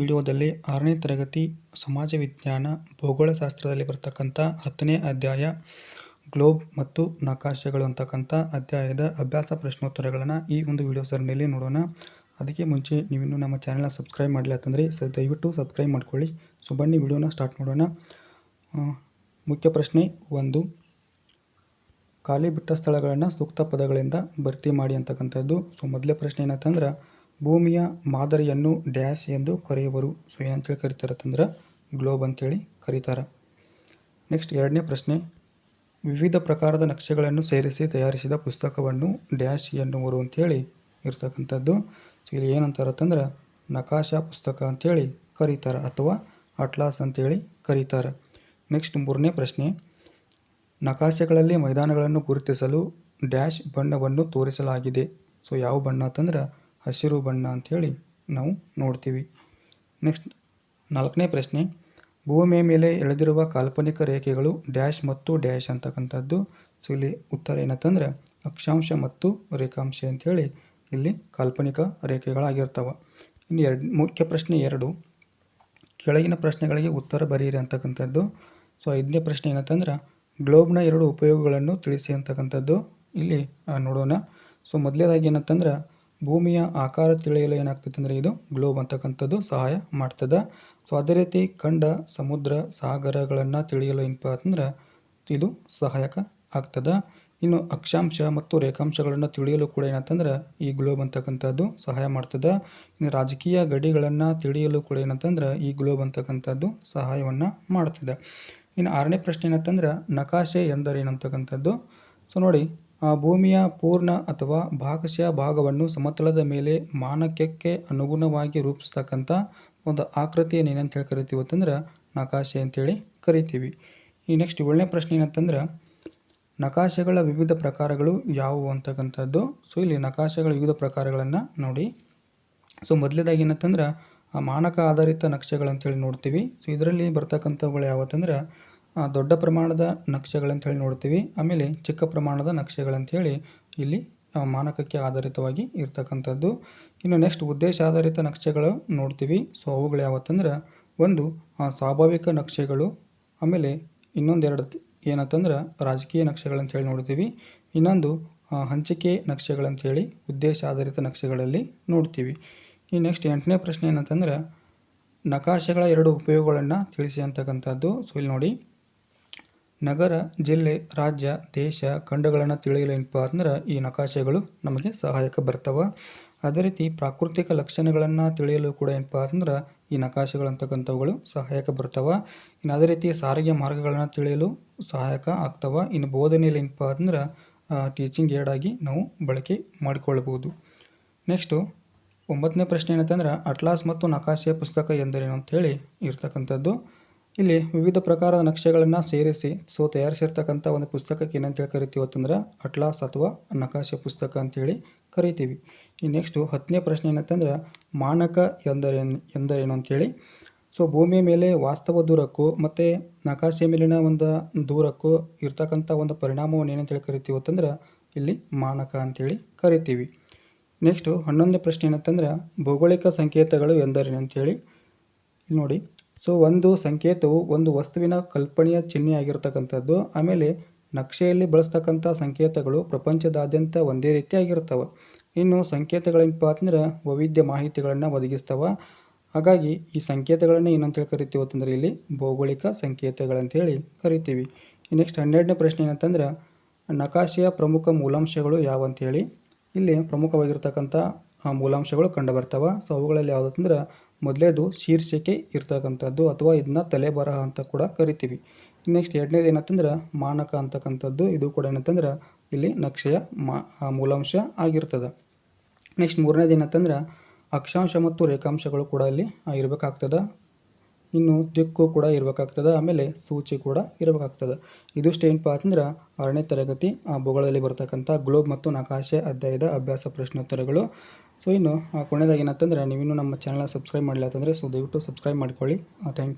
ವಿಡಿಯೋದಲ್ಲಿ ಆರನೇ ತರಗತಿ ಸಮಾಜ ವಿಜ್ಞಾನ ಭೂಗೋಳಶಾಸ್ತ್ರದಲ್ಲಿ ಬರ್ತಕ್ಕಂಥ ಹತ್ತನೇ ಅಧ್ಯಾಯ ಗ್ಲೋಬ್ ಮತ್ತು ನಕಾಶೆಗಳು ಅಂತಕ್ಕಂಥ ಅಧ್ಯಾಯದ ಅಭ್ಯಾಸ ಪ್ರಶ್ನೋತ್ತರಗಳನ್ನು ಈ ಒಂದು ವಿಡಿಯೋ ಸರಣಿಯಲ್ಲಿ ನೋಡೋಣ. ಅದಕ್ಕೆ ಮುಂಚೆ ನೀವಿನ್ನೂ ನಮ್ಮ ಚಾನಲ್ನ ಸಬ್ಸ್ಕ್ರೈಬ್ ಮಾಡಲಿಲ್ಲ ಅಂತಂದರೆ ಸ ದಯವಿಟ್ಟು ಸಬ್ಸ್ಕ್ರೈಬ್ ಮಾಡ್ಕೊಳ್ಳಿ. ಸೊ ಬನ್ನಿ ವಿಡಿಯೋನ ಸ್ಟಾರ್ಟ್ ಮಾಡೋಣ ಮುಖ್ಯ ಪ್ರಶ್ನೆ ಒಂದು. ಖಾಲಿ ಬಿಟ್ಟ ಸ್ಥಳಗಳನ್ನು ಸೂಕ್ತ ಪದಗಳಿಂದ ಭರ್ತಿ ಮಾಡಿ ಅಂತಕ್ಕಂಥದ್ದು. ಸೊ ಮೊದಲೇ ಪ್ರಶ್ನೆ ಏನಂತಂದ್ರೆ ಭೂಮಿಯ ಮಾದರಿಯನ್ನು ಡ್ಯಾಶ್ ಎಂದು ಕರೆಯುವರು. ಸೊ ಏನಂತೇಳಿ ಕರೀತಾರೆ ಅಂತಂದ್ರೆ ಗ್ಲೋಬ್ ಅಂತೇಳಿ ಕರೀತಾರೆ. ನೆಕ್ಸ್ಟ್ ಎರಡನೇ ಪ್ರಶ್ನೆ, ವಿವಿಧ ಪ್ರಕಾರದ ನಕ್ಷೆಗಳನ್ನು ಸೇರಿಸಿ ತಯಾರಿಸಿದ ಪುಸ್ತಕವನ್ನು ಡ್ಯಾಶ್ ಎನ್ನುವರು ಅಂತೇಳಿ ಇರ್ತಕ್ಕಂಥದ್ದು. ಸೊ ಇಲ್ಲಿ ಏನಂತಾರೆ ಅಂತಂದ್ರೆ ನಕಾಶಾ ಪುಸ್ತಕ ಅಂತೇಳಿ ಕರೀತಾರೆ ಅಥವಾ ಅಟ್ಲಾಸ್ ಅಂತೇಳಿ ಕರೀತಾರೆ. ನೆಕ್ಸ್ಟ್ ಮೂರನೇ ಪ್ರಶ್ನೆ, ನಕಾಶೆಗಳಲ್ಲಿ ಮೈದಾನಗಳನ್ನು ಗುರುತಿಸಲು ಡ್ಯಾಶ್ ಬಣ್ಣವನ್ನು ತೋರಿಸಲಾಗಿದೆ. ಸೊ ಯಾವ ಬಣ್ಣ ಅಂತಂದ್ರೆ ಹಸಿರು ಬಣ್ಣ ಅಂಥೇಳಿ ನಾವು ನೋಡ್ತೀವಿ. ನೆಕ್ಸ್ಟ್ ನಾಲ್ಕನೇ ಪ್ರಶ್ನೆ, ಭೂಮಿಯ ಮೇಲೆ ಎಳೆದಿರುವ ಕಾಲ್ಪನಿಕ ರೇಖೆಗಳು ಡ್ಯಾಶ್ ಮತ್ತು ಡ್ಯಾಶ್ ಅಂತಕ್ಕಂಥದ್ದು. ಸೊ, ಇಲ್ಲಿ ಉತ್ತರ ಏನಂತಂದ್ರೆ ಅಕ್ಷಾಂಶ ಮತ್ತು ರೇಖಾಂಶ ಅಂಥೇಳಿ ಇಲ್ಲಿ ಕಾಲ್ಪನಿಕ ರೇಖೆಗಳಾಗಿರ್ತವೆ. ಇನ್ನು ಎರಡು, ಮುಖ್ಯ ಪ್ರಶ್ನೆ ಎರಡು, ಕೆಳಗಿನ ಪ್ರಶ್ನೆಗಳಿಗೆ ಉತ್ತರ ಬರೀರಿ ಅಂತಕ್ಕಂಥದ್ದು. ಸೊ, ಐದನೇ ಪ್ರಶ್ನೆ ಏನಂತಂದ್ರೆ ಗ್ಲೋಬ್ನ ಎರಡು ಉಪಯೋಗಗಳನ್ನು ತಿಳಿಸಿ ಅಂತಕ್ಕಂಥದ್ದು. ಇಲ್ಲಿ ನೋಡೋಣ. ಸೊ ಮೊದಲೇದಾಗಿ ಏನಂತಂದ್ರೆ ಭೂಮಿಯ ಆಕಾರ ತಿಳಿಯಲು ಏನಾಗ್ತೈತೆ ಅಂದರೆ ಇದು ಗ್ಲೋಬ್ ಅಂತಕ್ಕಂಥದ್ದು ಸಹಾಯ ಮಾಡ್ತದೆ. ಸೊ ಅದೇ ರೀತಿ ಖಂಡ, ಸಮುದ್ರ, ಸಾಗರಗಳನ್ನು ತಿಳಿಯಲು ಏನಪ್ಪ ಅಂತಂದ್ರೆ ಇದು ಸಹಾಯಕ ಆಗ್ತದೆ. ಇನ್ನು ಅಕ್ಷಾಂಶ ಮತ್ತು ರೇಖಾಂಶಗಳನ್ನು ತಿಳಿಯಲು ಕೂಡ ಏನಂತಂದ್ರೆ ಈ ಗ್ಲೋಬ್ ಅಂತಕ್ಕಂಥದ್ದು ಸಹಾಯ ಮಾಡ್ತದೆ. ಇನ್ನು ರಾಜಕೀಯ ಗಡಿಗಳನ್ನು ತಿಳಿಯಲು ಕೂಡ ಏನಂತಂದ್ರೆ ಈ ಗ್ಲೋಬ್ ಅಂತಕ್ಕಂಥದ್ದು ಸಹಾಯವನ್ನು ಮಾಡ್ತದೆ. ಇನ್ನು ಆರನೇ ಪ್ರಶ್ನೆ ಏನಂತಂದ್ರೆ ನಕಾಶೆ ಎಂದರೇನಂತಕ್ಕಂಥದ್ದು ಸೊ ನೋಡಿ ಆ ಭೂಮಿಯ ಪೂರ್ಣ ಅಥವಾ ಭಾಗಶಃ ಭಾಗವನ್ನು ಸಮತಲದ ಮೇಲೆ ಮಾನಕಕ್ಕೆ ಅನುಗುಣವಾಗಿ ರೂಪಿಸ್ತಕ್ಕಂಥ ಒಂದು ಆಕೃತಿಯನ್ನು ಏನಂತ ಹೇಳಿ ಕರಿತೀವಿ ಅಂತಂದ್ರೆ ನಕಾಶೆ ಅಂತೇಳಿ ಕರಿತೀವಿ. ಈ ನೆಕ್ಸ್ಟ್ ಏಳನೇ ಪ್ರಶ್ನೆ ಏನಂತಂದ್ರೆ, ನಕಾಶೆಗಳ ವಿವಿಧ ಪ್ರಕಾರಗಳು ಯಾವುವು ಅಂತಕ್ಕಂಥದ್ದು? ಸೊ ಇಲ್ಲಿ ನಕಾಶೆಗಳ ವಿವಿಧ ಪ್ರಕಾರಗಳನ್ನು ನೋಡಿ. ಸೊ ಮೊದಲೇದಾಗಿ ಏನಂತಂದ್ರೆ ಮಾನಕ ಆಧಾರಿತ ನಕ್ಷೆಗಳಂತೇಳಿ ನೋಡ್ತೀವಿ. ಸೊ ಇದರಲ್ಲಿ ಬರ್ತಕ್ಕಂಥವುಗಳು ಯಾವತ್ತಂದ್ರೆ ದೊಡ್ಡ ಪ್ರಮಾಣದ ನಕ್ಷೆಗಳಂತೇಳಿ ನೋಡ್ತೀವಿ. ಆಮೇಲೆ ಚಿಕ್ಕ ಪ್ರಮಾಣದ ನಕ್ಷೆಗಳಂತೇಳಿ ಇಲ್ಲಿ ಮಾನಕಕ್ಕೆ ಆಧಾರಿತವಾಗಿ ಇರ್ತಕ್ಕಂಥದ್ದು. ಇನ್ನು ನೆಕ್ಸ್ಟ್ ಉದ್ದೇಶ ಆಧಾರಿತ ನಕ್ಷೆಗಳು ನೋಡ್ತೀವಿ. ಸೊ ಅವುಗಳು ಯಾವತ್ತಂದ್ರೆ, ಒಂದು ಸ್ವಾಭಾವಿಕ ನಕ್ಷೆಗಳು. ಆಮೇಲೆ ಇನ್ನೊಂದೆರಡು ಏನಂತಂದ್ರೆ ರಾಜಕೀಯ ನಕ್ಷೆಗಳಂತೇಳಿ ನೋಡ್ತೀವಿ. ಇನ್ನೊಂದು ಹಂಚಿಕೆ ನಕ್ಷೆಗಳಂತೇಳಿ ಉದ್ದೇಶ ಆಧಾರಿತ ನಕ್ಷೆಗಳಲ್ಲಿ ನೋಡ್ತೀವಿ. ಈ ನೆಕ್ಸ್ಟ್ ಎಂಟನೇ ಪ್ರಶ್ನೆ ಏನಂತಂದ್ರೆ ನಕಾಶೆಗಳ ಎರಡು ಉಪಯೋಗಗಳನ್ನು ತಿಳಿಸಿ ಅಂತಕ್ಕಂಥದ್ದು. ಸೊ ಇಲ್ಲಿ ನೋಡಿ. ನಗರ, ಜಿಲ್ಲೆ, ರಾಜ್ಯ, ದೇಶ ಖಂಡಗಳನ್ನು ತಿಳಿಯಲು ಏನಪ್ಪ ಅಂದ್ರೆ ಈ ನಕಾಶೆಗಳು ನಮಗೆ ಸಹಾಯಕ ಬರ್ತವೆ. ಅದೇ ರೀತಿ ಪ್ರಾಕೃತಿಕ ಲಕ್ಷಣಗಳನ್ನು ತಿಳಿಯಲು ಕೂಡ ಏನಪ್ಪ ಅಂದ್ರೆ ಈ ನಕಾಶೆಗಳು ಅಂತಕ್ಕಂಥವುಗಳು ಸಹಾಯಕ ಬರ್ತವೆ. ಇನ್ನು ಅದೇ ರೀತಿ ಸಾರಿಗೆ ಮಾರ್ಗಗಳನ್ನು ತಿಳಿಯಲು ಸಹಾಯಕ ಆಗ್ತವೆ. ಇನ್ನು ಬೋಧನೆಯಲ್ಲಿ ಏನಪ್ಪ ಅಂದ್ರೆ ಟೀಚಿಂಗ್ ಏಡ್ ಆಗಿ ನಾವು ಬಳಕೆ ಮಾಡಿಕೊಳ್ಳಬಹುದು. ನೆಕ್ಸ್ಟು ಒಂಬತ್ತನೇ ಪ್ರಶ್ನೆ ಏನಂತಂದ್ರೆ ಅಟ್ಲಾಸ್ ಮತ್ತು ನಕಾಶೆ ಪುಸ್ತಕ ಎಂದರೇನು ಅಂತೇಳಿ ಇರ್ತಕ್ಕಂಥದ್ದು. ಇಲ್ಲಿ ವಿವಿಧ ಪ್ರಕಾರದ ನಕ್ಷೆಗಳನ್ನು ಸೇರಿಸಿ, ಸೊ ತಯಾರಿಸಿರ್ತಕ್ಕಂಥ ಒಂದು ಪುಸ್ತಕಕ್ಕೆ ಏನಂತೇಳಿ ಕರಿತೀವಿ ಅಂತಂದ್ರೆ ಅಟ್ಲಾಸ್ ಅಥವಾ ನಕಾಶೆ ಪುಸ್ತಕ ಅಂತೇಳಿ ಕರಿತೀವಿ. ಈ ನೆಕ್ಸ್ಟು ಹತ್ತನೇ ಪ್ರಶ್ನೆ ಏನಂತಂದ್ರೆ ಮಾನಕ ಎಂದರೇನು ಎಂದರೇನು ಅಂತೇಳಿ. ಸೊ ಭೂಮಿಯ ಮೇಲೆ ವಾಸ್ತವ ದೂರಕ್ಕೂ ಮತ್ತು ನಕಾಶೆ ಮೇಲಿನ ಒಂದು ದೂರಕ್ಕೂ ಇರ್ತಕ್ಕಂಥ ಒಂದು ಪರಿಣಾಮವನ್ನು ಏನಂತೇಳಿ ಕರಿತೀವಿ ಅಂತಂದ್ರೆ ಇಲ್ಲಿ ಮಾನಕ ಅಂತೇಳಿ ಕರಿತೀವಿ. ನೆಕ್ಸ್ಟು ಹನ್ನೊಂದನೇ ಪ್ರಶ್ನೆ ಏನಂತಂದ್ರೆ ಭೌಗೋಳಿಕ ಸಂಕೇತಗಳು ಎಂದರೇನು ಅಂತೇಳಿ. ಇಲ್ಲಿ ನೋಡಿ ಸೊ ಒಂದು ಸಂಕೇತವು ಒಂದು ವಸ್ತುವಿನ ಕಲ್ಪನೆಯ ಚಿಹ್ನೆ ಆಗಿರ್ತಕ್ಕಂಥದ್ದು ಆಮೇಲೆ ನಕ್ಷೆಯಲ್ಲಿ ಬಳಸ್ತಕ್ಕಂಥ ಸಂಕೇತಗಳು ಪ್ರಪಂಚದಾದ್ಯಂತ ಒಂದೇ ರೀತಿ ಆಗಿರ್ತವೆ ಇನ್ನು ಸಂಕೇತಗಳೇನಪ್ಪ ಅಂತಂದ್ರೆ ವೈವಿಧ್ಯ ಮಾಹಿತಿಗಳನ್ನು ಒದಗಿಸ್ತವೆ. ಹಾಗಾಗಿ ಈ ಸಂಕೇತಗಳನ್ನು ಏನಂತೇಳಿ ಕರಿತೀವಿ ಅಂತಂದರೆ ಇಲ್ಲಿ ಭೌಗೋಳಿಕ ಸಂಕೇತಗಳಂತೇಳಿ ಕರಿತೀವಿ. ನೆಕ್ಸ್ಟ್ ಹನ್ನೆರಡನೇ ಪ್ರಶ್ನೆ ಏನಂತಂದ್ರೆ ನಕಾಶೆಯ ಪ್ರಮುಖ ಮೂಲಾಂಶಗಳು ಯಾವಂತೇಳಿ. ಇಲ್ಲಿ ಪ್ರಮುಖವಾಗಿರ್ತಕ್ಕಂಥ ಮೂಲಾಂಶಗಳು ಕಂಡುಬರ್ತವೆ ಸೊ ಅವುಗಳಲ್ಲಿ ಯಾವುದಂದ್ರೆ ಮೊದಲೇದು ಶೀರ್ಷಿಕೆ ಇರ್ತಕ್ಕಂಥದ್ದು ಅಥವಾ ಇದನ್ನ ತಲೆಬರಹ ಅಂತ ಕೂಡ ಕರಿತೀವಿ. ನೆಕ್ಸ್ಟ್ ಎರಡನೇದು ಏನಂತಂದ್ರೆ ಮಾನಕ ಅಂತಕ್ಕಂಥದ್ದು, ಇದು ಕೂಡ ಏನಂತಂದ್ರೆ ಇಲ್ಲಿ ನಕ್ಷೆಯ ಮಾ ಮೂಲಾಂಶ ಆಗಿರ್ತದೆ. ನೆಕ್ಸ್ಟ್ ಮೂರನೇದು ಏನಂತಂದ್ರೆ ಅಕ್ಷಾಂಶ ಮತ್ತು ರೇಖಾಂಶಗಳು ಕೂಡ ಇಲ್ಲಿ ಇರಬೇಕಾಗ್ತದೆ ಇನ್ನು ದಿಕ್ಕು ಕೂಡ ಇರಬೇಕಾಗ್ತದೆ, ಆಮೇಲೆ ಸೂಚಿ ಕೂಡ ಇರಬೇಕಾಗ್ತದೆ. ಇದಿಷ್ಟು ಏನಪ್ಪ ಅಂತಂದ್ರೆ ಆರನೇ ತರಗತಿ, ಆ ಭೂಗೋಳದಲ್ಲಿ ಬರ್ತಕ್ಕಂಥ ಗ್ಲೋಬ್ ಮತ್ತು ನಕಾಶೆ ಅಧ್ಯಾಯದ ಅಭ್ಯಾಸ ಪ್ರಶ್ನೋತ್ತರಗಳು. ಸೊ ಇನ್ನು ಕೊನೆಯದಾಗಿ ಏನಂತಂದ್ರೆ, ನೀವಿನ್ನೂ ನಮ್ಮ ಚಾನಲ್ನ ಸಬ್ಸ್ಕ್ರೈಬ್ ಮಾಡಿಲ್ಲ ಅಂತಂದರೆ ಸೊ ದಯವಿಟ್ಟು ಸಬ್ಸ್ಕ್ರೈಬ್ ಮಾಡ್ಕೊಳ್ಳಿ. Thank you